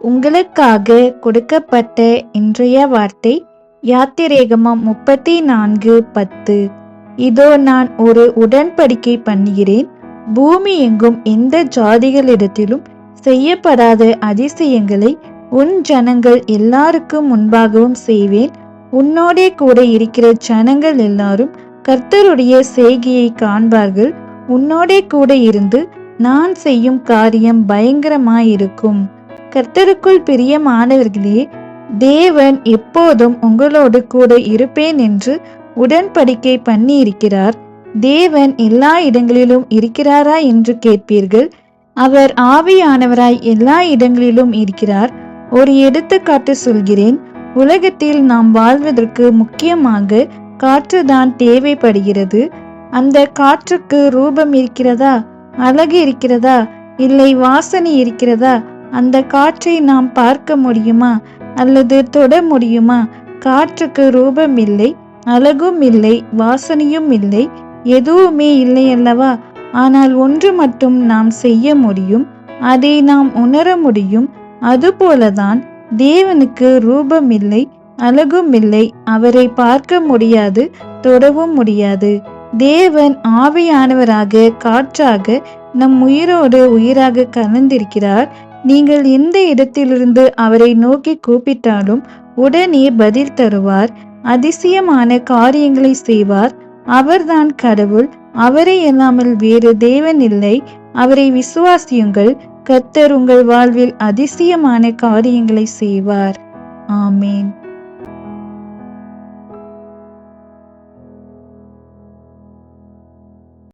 உங்களுக்காக கொடுக்கப்பட்ட இன்றைய வார்த்தை யாத்திரேகமம் முப்பத்தி நான்கு பத்து. இதோ நான் ஒரு உடன்படிக்கை பண்ணுகிறேன். பூமி எங்கும் எந்த ஜாதிகளிடத்திலும் செய்யப்படாத அதிசயங்களை உன் ஜனங்கள் எல்லாருக்கும் முன்பாகவும் செய்வேன். உன்னோடே கூட இருக்கிற ஜனங்கள் எல்லாரும் கர்த்தருடைய செய்கையை காண்பார்கள். உன்னோடே கூட இருந்து நான் செய்யும் காரியம் பயங்கரமாயிருக்கும். கர்த்தருக்குள் பிரியமானவர்களே தேவன் எப்போதும் உங்களோடு கூட இருப்பேன் என்று உடன்படிக்கை பண்ணியிருக்கிறார். தேவன் எல்லா இடங்களிலும் இருக்கிறாரா என்று கேட்பீர்கள். அவர் ஆவியானவராய் எல்லா இடங்களிலும் இருக்கிறார். ஒரு எடுத்துக்காட்டு சொல்கிறேன். உலகத்தில் நாம் வாழ்வதற்கு முக்கியமாக காற்றுதான் தேவைப்படுகிறது. அந்த காற்றுக்கு ரூபம் இருக்கிறதா? அழகு இருக்கிறதா? இல்லை வாசனை இருக்கிறதா? அந்த காற்றை நாம் பார்க்க முடியுமா? அல்லது தொட முடியுமா? காற்றுக்கு ரூபம் இல்லை அழகும் இல்லை வாசனையும் இல்லை எதுவுமே இல்லை அல்லவா? ஆனால் ஒன்று மட்டும் நாம் செய்ய முடியும் அதை நாம் உணர முடியும். அதுபோலதான் தேவனுக்கு ரூபம் இல்லை அழகும் இல்லை அவரை பார்க்க முடியாது தொடவும் முடியாது. தேவன் ஆவியானவராக காற்றாக நம் உயிரோடு உயிராக கலந்திருக்கிறார். நீங்கள் எந்த இடத்திலிருந்து அவரை நோக்கி கூப்பிட்டாலும் உடனே பதில் தருவார். அதிசயமான காரியங்களை செய்வார். அவர்தான் கடவுள். அவரை இல்லாமல் வேறு தேவன் இல்லை. அவரை விசுவாசியுங்கள். கர்த்தர் உங்கள் வாழ்வில் அதிசயமான காரியங்களை செய்வார். ஆமேன்.